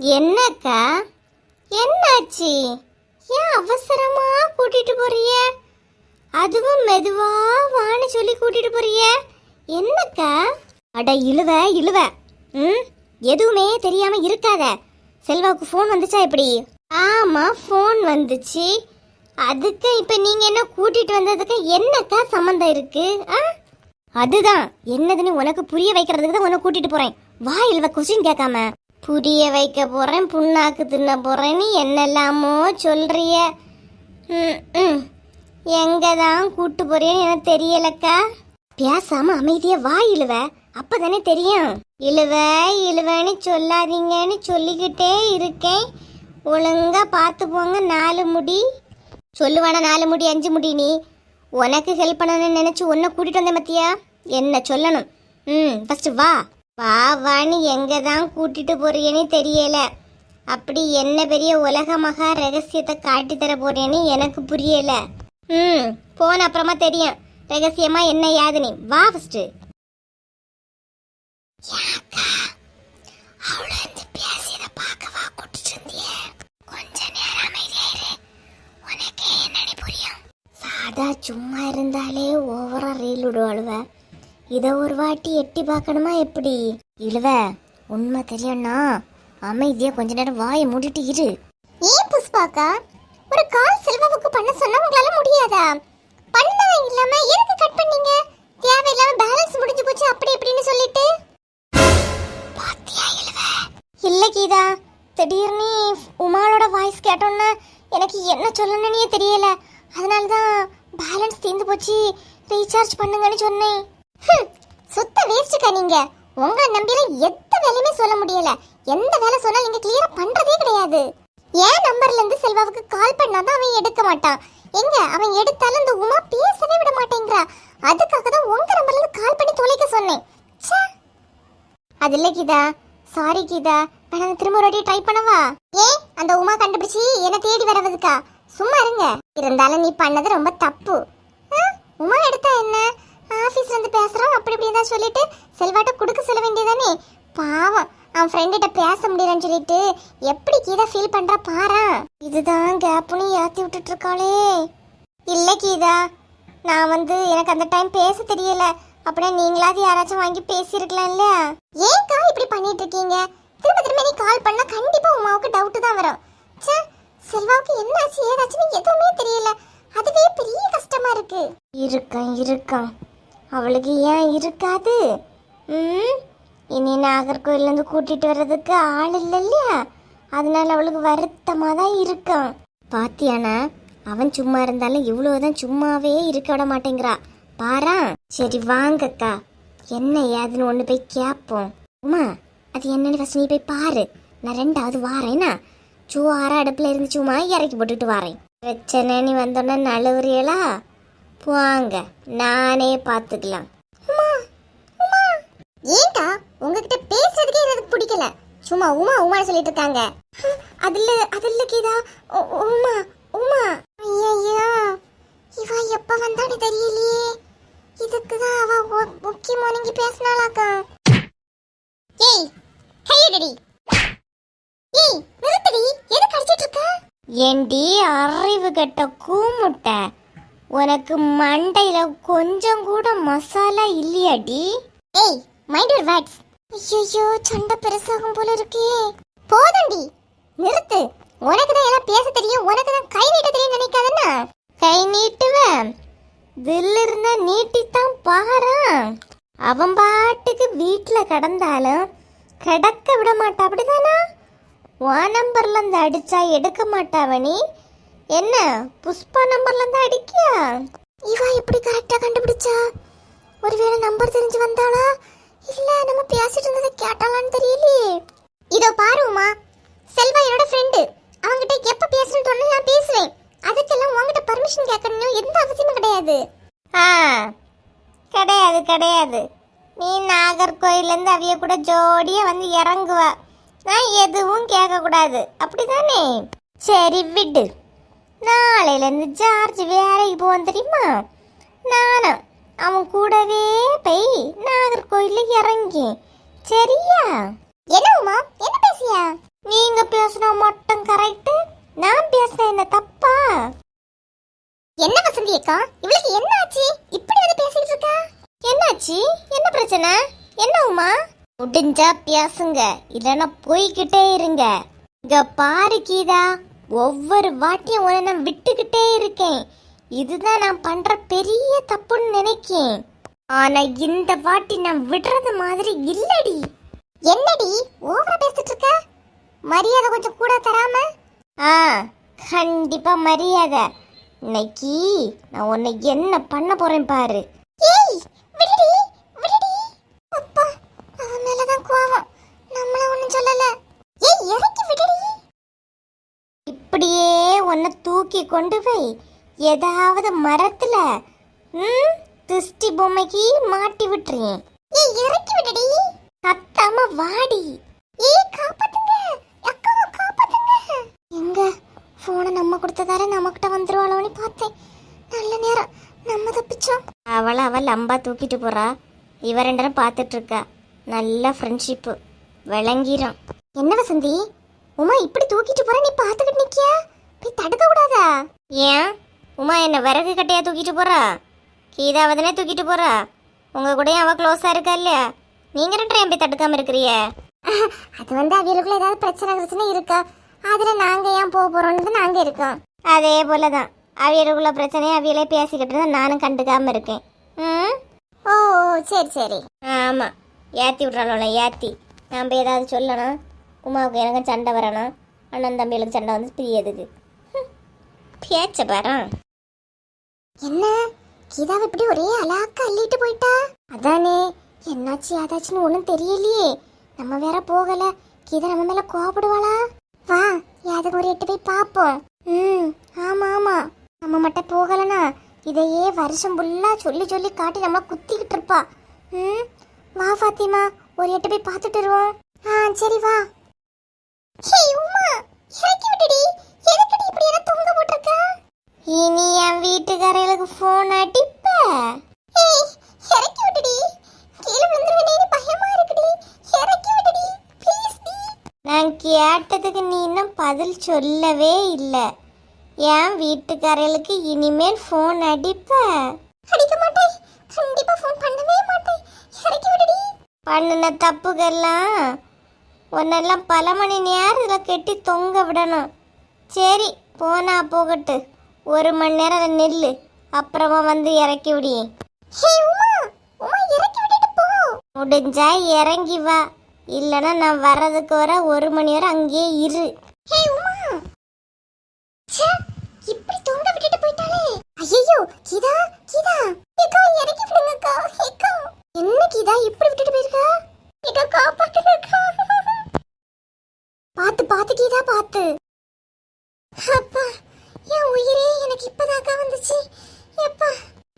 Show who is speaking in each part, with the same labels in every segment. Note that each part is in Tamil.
Speaker 1: என்னக்கா? என்னாச்சு? ஏன் அவசரமா கூட்டிட்டு போறிய? அதுவும் மெதுவா வான்னு சொல்லி கூட்டிட்டு போறிய? என்னக்கா? அட இழுவ இழுவ. ம்? எதுவுமே தெரியாம இருக்காத. செல்வாக்கு ஃபோன் வந்துச்சா எப்படி ஆமா ஃபோன் வந்துச்சு. அதுக்கு இப்ப நீங்க என்ன கூட்டிட்டு வந்ததுக்கு என்னக்கா சம்மந்தம் இருக்கு ஆ? அதுதான். என்னதுன்னு உனக்கு புரிய வைக்கிறதுக்கு தான் உன்னை கூட்டிட்டு போறேன். வா இழுவ கொஸ்டின் கேட்காம. புரிய வைக்க போகிறேன் புண்ணாக்கு தின்ன போகிறேன்னு என்னெல்லாமோ சொல்கிறிய ம், ம். தான் கூட்டு போகிறேன்னு எனக்கு தெரியலக்கா. பேசாமல் அமைதியாக வா இழுவ. அப்போ தானே தெரியும். இழுவ இழுவன்னு சொல்லாதீங்கன்னு சொல்லிக்கிட்டே இருக்கேன். ஒழுங்காக பார்த்து போங்க நாலு முடி. சொல்லுவானா நாலு முடி அஞ்சு முடி நீ? உனக்கு ஹெல்ப் பண்ணணும்னு நினச்சி உன்னை கூட்டிகிட்டு வந்தேன் மத்தியா என்ன சொல்லணும்? ம் ஃபஸ்ட்டு வா. வா வான்னு எங்க தான் கூட்டிட்டு போறியேன்னு தெரியல. அப்படி என்ன பெரிய உலக மகா ரகசியத்தை காட்டி தர போறேன்னு எனக்கு புரியல. ம் போன அப்புறமா தெரியும். ரகசியமா என்ன யாதுனி. வா ஃபர்ஸ்ட் புரியும்? சாதா சும்மா இருந்தாலே ஓவரா ரீல் விடுவாளுவேன் இதை ஒரு வாட்டி எட்டி பார்க்கணுமா எப்படி? இழுவ உண்மை தெரியணும்னா அமைதியா கொஞ்ச நேரம் வாயை மூடிட்டு இரு. ஏன் புஷ்பாக்கா ஒரு கால் செல்வாவுக்கு பண்ண சொன்னா உங்களால முடியாதா? பண்ணவங்க இல்லாம எதுக்கு கட் பண்ணீங்க? தேவையில்லாம பேலன்ஸ் முடிஞ்சு போச்சு அப்படி இப்படின்னு சொல்லிட்டு. பாத்தியா இழுவ? இல்ல கீதா திடீர்னு உமாளோட வாய்ஸ் கேட்டோன்னா எனக்கு என்ன சொல்லணும்னே தெரியல. அதனால தான் பேலன்ஸ் தீர்ந்து போச்சு. ரீசார்ஜ் பண்ணுங்கன்னு சொன்னேன். சுத்த வேஸ்ட்டுக்கா நீங்க. உங்களை நம்பியில எந்த வேலையுமே சொல்ல முடியல. எந்த வேலை சொன்னாலும் நீங்க கிளியரா பண்றதே கிடையாது. ஏன் நம்பர்ல இருந்து செல்வாவுக்கு கால் பண்ணாதான் அவன் எடுக்க மாட்டான்? எங்க? அவன் எடுத்தாலும் இந்த உமா பேசவே விட மாட்டேங்கிறா. அதுக்காக தான் உங்க நம்பர்ல இருந்து கால் பண்ணி தொலைக்க சொன்னேன். அது இல்ல கீதா. சாரி கீதா. நான் திரும்ப ஒரு வாட்டி ட்ரை பண்ணவா? ஏ அந்த உமா கண்டுபிடிச்சி என்ன தேடி வரவதுக்கா? சும்மா இருங்க. இருந்தாலும் நீ பண்ணது ரொம்ப தப்பு. ஆ, உமா எடுத்தா என்ன? ஆபீஸ்ல இருந்து பேசுறோம் அப்படி இப்படி தான் சொல்லிட்டு செல்வாட்ட கொடுக்க சொல்ல வேண்டியதானே? பாவம். அவன் ஃப்ரெண்டுகிட்ட பேச முடியலன்னு சொல்லிட்டு எப்படி கீதா ஃபீல் பண்றா பாரா? இதுதான் கேப்னு ஏத்தி விட்டுட்டு இருக்காளே. இல்ல கீதா நான் வந்து எனக்கு அந்த டைம் பேச தெரியல. அப்படின்னா நீங்களாவது யாராச்சும் வாங்கி பேசியிருக்கலாம் இல்லையா? ஏன்க்கா இப்படி பண்ணிட்டு இருக்கீங்க? திரும்ப திரும்ப நீ கால் பண்ணா கண்டிப்பா உமாவுக்கு டவுட் தான் வரும். ச்சே செல்வாவுக்கு என்னாச்சு ஏதாச்சுன்னு எதுவுமே தெரியல. அதுவே பெரிய கஷ்டமா இருக்கு. இருக்கான் இருக்கான். அவளுக்கு ஏன் இருக்காது? ம்? இனி நாகர்கோயிலேருந்து கூட்டிட்டு வர்றதுக்கு ஆள் இல்லை இல்லையா அதனால அவளுக்கு வருத்தமாக தான் இருக்கும். பாத்தியானா அவன் சும்மா இருந்தாலும் இவ்வளோதான் சும்மாவே இருக்க விட மாட்டேங்கிறா. பாரா? சரி வாங்கக்கா என்ன ஏதுன்னு ஒன்று போய் கேட்போம் உமா அது என்னன்னு ஃபர்ஸ்ட் நீ போய் பாரு. நான் ரெண்டாவது வாரேனா சுவார அடுப்பில் இருந்து சும்மா இறக்கி போட்டுட்டு வாரேன். பிரச்சனை நீ வந்தோன்னே நழுவுறியலா? போங்க நானே பார்த்துக்கலாம். உமா உமா. ஏன்டா உங்ககிட்ட பேசுறதுக்கே எனக்கு பிடிக்கல. சும்மா உமா உமா சொல்லிட்டு இருக்காங்க அதுல அதுல கீதா உ- உமா உமா. ஐயோ இவ எப்ப வந்தான்னு தெரியலையே. இதுக்கு தான் அவ ஒ- முக்கியமா நீங்க பேசினாலாக்கா ஏய் கையடடி. ஏய் நிறுத்தடி. எது கடிச்சிட்டு இருக்க? ஏண்டி அறிவு கெட்ட கூமுட்டை. உனக்கு மண்டையில கொஞ்சம் கூட மசாலா இல்லையாடி? ஏய் மைண்ட் யுவர் வேர்ட்ஸ் ஐயோ சண்டை பெருசாகும் போல இருக்கே. போதண்டி நிறுத்து. உனக்கு தான் எல்லாம் பேச தெரியும். உனக்கு தான் கை நீட்ட தெரியும் நினைக்காதன்னா கை நீட்டுவேன். தில் இருந்தா நீட்டித்தான் பாரா அவன் பாட்டுக்கு வீட்டில் கடந்தாலும் கிடக்க விட மாட்டா. அப்படிதானா? உன் நம்பர்ல இருந்து அடிச்சா எடுக்க மாட்டாவனி என்ன புஷ்பா நம்பர்ல இருந்து அடிக்கியா? இவ எப்படி கரெக்டா கண்டுபிடிச்சா? ஒருவேளை நம்பர் தெரிஞ்சு வந்தாளா? இல்ல நம்ம பேசிட்டு இருந்ததை கேட்டாளான்னு தெரியலையே. இதோ பாருமா செல்வா என்னோட ஃப்ரெண்டு அவங்கிட்ட எப்ப பேசணும்னு தோணுது நான் பேசுவேன். அதுக்கெல்லாம் உங்ககிட்ட பர்மிஷன் கேட்கணும் எந்த அவசியமும் கிடையாது. ஆ கிடையாது கிடையாது. நீ நாகர்கோயிலேருந்து அவிய கூட ஜோடியாக வந்து இறங்குவா. நான் எதுவும் கேட்கக்கூடாது. அப்படிதானே சரி விடு. நாளையிலேருந்து ஜார்ஜ் வேலைக்கு போவோம் தெரியுமா? நானும் அவன் கூடவே போய் நாகர்கோயிலில் இறங்கி சரியா? என்னம்மா என்ன பேசியா நீங்க பேசுனா மட்டும் கரெக்ட் நான் பேசுறேன் என்ன தப்பா? என்ன வசந்தி அக்கா? இவளுக்கு என்ன ஆச்சு? இப்படி வந்து பேசிட்டு இருக்கா? என்னாச்சு? என்ன பிரச்சனை? என்ன உமா? முடிஞ்சா பேசுங்க. இல்லைன்னா போய்கிட்டே இருங்க. இங்க பாரு கீதா. ஒவ்வொரு வாட்டியும் உன்னை நான் விட்டுக்கிட்டே இருக்கேன். இதுதான் நான் பண்ற பெரிய தப்புன்னு நினைக்கேன். ஆனா இந்த வாட்டி நான் விடுறது மாதிரி இல்லடி. என்னடி ஓவரா பேசிட்டு இருக்க? மரியாதை கொஞ்சம் கூட தராம? ஆ கண்டிப்பா மரியாதை. இன்னைக்கு நான் உன்னை என்ன பண்ண போறேன் பாரு. ஏய் விடுடி விடுடி அப்பா அவன் மேலதான் கோவம் நம்மள ஒண்ணும் சொல்லல ஏய் இறக்கி விடுடி இப்படியே உன்னை தூக்கி கொண்டு போய் ஏதாவது மரத்துல ம் திருஷ்டி பொம்மைக்கு மாட்டி விட்டுறேன். ஏய் இறக்கி விடுடி. கத்தாம வாடி. ஏ காப்பாத்துங்க. அக்கா காப்பாத்துங்க. எங்க? போனை நம்ம கொடுத்ததால நம்மகிட்ட வந்துருவாளோன்னு பார்த்தேன். நல்ல நேரம். நம்ம தப்பிச்சோம். அவளை அவள் லம்பா தூக்கிட்டு போறா. இவ ரெண்டரும் பார்த்துட்டு இருக்கா நல்ல ஃப்ரெண்ட்ஷிப்பு விளங்கிரும். என்ன வசந்தி உமா இப்படி தூக்கிட்டு போற நீ பார்த்துக்கிட்டு நிக்கியா? போய் தடுக்க கூடாதா? ஏன்? உமா என்ன விறகு கட்டையா தூக்கிட்டு போறா? கீதாவதனே தூக்கிட்டு போறா? உங்க கூடயும் அவ க்ளோஸா இருக்கா இல்லையா? நீங்க ரெண்டு போய் தடுக்காம இருக்கிறிய அது வந்து அவியலுக்குள்ள ஏதாவது பிரச்சனை பிரச்சனை இருக்கா? அதுல நாங்க ஏன் போக போறோம்னு நாங்க இருக்கோம். அதே போலதான். அவியலுக்குள்ள பிரச்சனையை அவியலே பேசிக்கிட்டு இருந்தா நானும் கண்டுக்காம இருக்கேன். ம்? ஓ சரி சரி. ஆமா. ஏத்தி விட்றாளோல ஏத்தி. நாம் ஏதாவது சொல்லணும். உமாவுக்கு எனக்கு சண்டை வரணும். அண்ணன் தம்பிகளுக்கு சண்டை வந்து பிரியதுக்கு. பேச்ச பாரு. என்ன? கீதாவை இப்படி ஒரே அலாக்க அள்ளிட்டு போயிட்டா? அதானே. என்னாச்சு ஏதாச்சுன்னு ஒன்றும் தெரியலையே. நம்ம வேற போகல. கீதா நம்ம மேல கோவப்படுவாளா? வா யாருக்கு ஒரு எட்டு போய் பார்ப்போம் ம் ஆமா ஆமா. நம்ம மட்டும் போகலனா இதையே வருஷம் ஃபுல்லா சொல்லி சொல்லி காட்டி நம்ம குத்திக்கிட்டு இருப்பா. ம் வா ஃபாத்திமா. ஒரு எட்டு போய் பார்த்துட்டு வருவோம். ஆ சரி வா ஹே உமா இறக்கி விட்டுடி எதுக்குடி இப்படி என்ன தொங்க போட்டிருக்க இனி என் வீட்டுக்காரர்களுக்கு ஃபோன் அடிப்ப ஏய் இறக்கி விட்டுடி கீழே விழுந்துருவேனே பயமா இருக்குடி இறக்கி விட்டுடி ப்ளீஸ் டி நான் கேட்டதுக்கு நீ இன்னும் பதில் சொல்லவே இல்லை. என் வீட்டுக்காரர்களுக்கு இனிமேல் ஃபோன் அடிப்ப. அடிக்க மாட்டேன். கண்டிப்பா ஃபோன் பண்ணவே மாட்டேன். இறக்கி விடுடி. பண்ணின தப்புக்கெல்லாம் உன்னெல்லாம் பல மணி நேரத்தில் கெட்டி தொங்க விடணும். சரி போனா போகட்டு. ஒரு மணி நேரம் நில்லு. அப்புறமா வந்து இறக்கி விடி. முடிஞ்சா இறங்கி வா. இல்லைன்னா நான் வர்றதுக்கு வர ஒரு மணி வரை அங்கேயே இரு. இப்படி தொங்க விட்டுட்டு போயிட்டாலே ஐயோ கீதா கீதா. ஏக்கா இறக்கி விடுங்கக்கா ஏக்கா என்ன கீதா இப்படி விட்டுட்டு போயிருக்கா? ஏக்கா காப்பாத்துங்கக்கா பாத்து பாத்து கீதா பாத்து அப்பா என் உயிரே எனக்கு இப்பதாக்கா வந்துச்சு. எப்பா.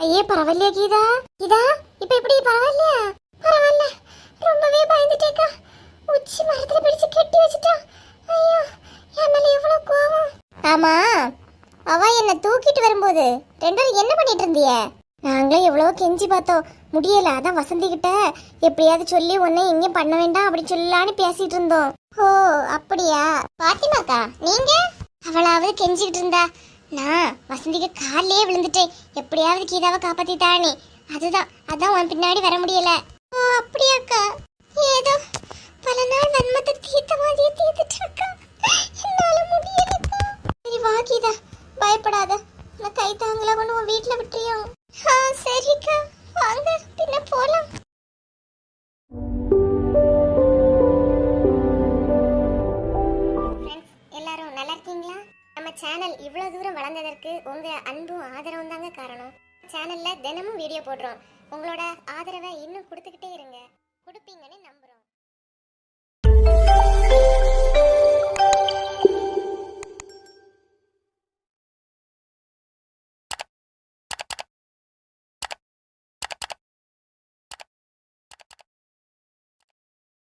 Speaker 1: ஐயே பரவாயில்லையா கீதா? கீதா இப்ப எப்படி? பரவாயில்லையா? பரவாயில்ல. ரொம்பவே பயந்துட்டேக்கா. உச்சி மரத்துல பிடிச்சு கெட்டி வச்சுட்டா. ஐயோ. என் மேல கோவம்? ஆமா அவ என்ன தூக்கிட்டு வரும்போது ரெண்டு நாள் என்ன பண்ணிட்டு இருந்திய? நாங்களே எவ்வளவோ கெஞ்சி பார்த்தோம். முடியல அதான் வசந்தி கிட்ட எப்படியாவது சொல்லி உன்னை எங்கேயும் பண்ண வேண்டாம் அப்படின்னு சொல்லலான்னு பேசிட்டு இருந்தோம். ஓ அப்படியா? பாத்திமாக்கா நீங்க? அவளாவது கெஞ்சிக்கிட்டு இருந்தா. நான் வசந்திக்கு காலிலே விழுந்துட்டேன். எப்படியாவது கீதாவை காப்பாத்திட்டானே. அதுதான் அதான் உன் பின்னாடி வர முடியல. ஓ அப்படியாக்கா. ஏதோ பல நாள் வன்மத்தை தீர்த்த மாதிரியே தீர்த்துட்டு இருக்கா. என்னால முடியலக்கா சரி வா கீதா. பயப்படாத. நான் கை தாங்கல கொண்டு உன் வீட்டுல விட்டுறியோ. ஆ சரிக்கா வாங்க பின்ன போலாம். எல்லாரும் நல்லா இருக்கீங்களா? நம்ம சேனல் இவ்வளோ தூரம் வளர்ந்ததற்கு உங்கள் அன்பும் ஆதரவும் தாங்க காரணம். சேனலில் தினமும் வீடியோ போடுறோம். உங்களோட ஆதரவை இன்னும் கொடுத்துக்கிட்டே இருங்க. கொடுப்பீங்கன்னு நம்புகிறோம்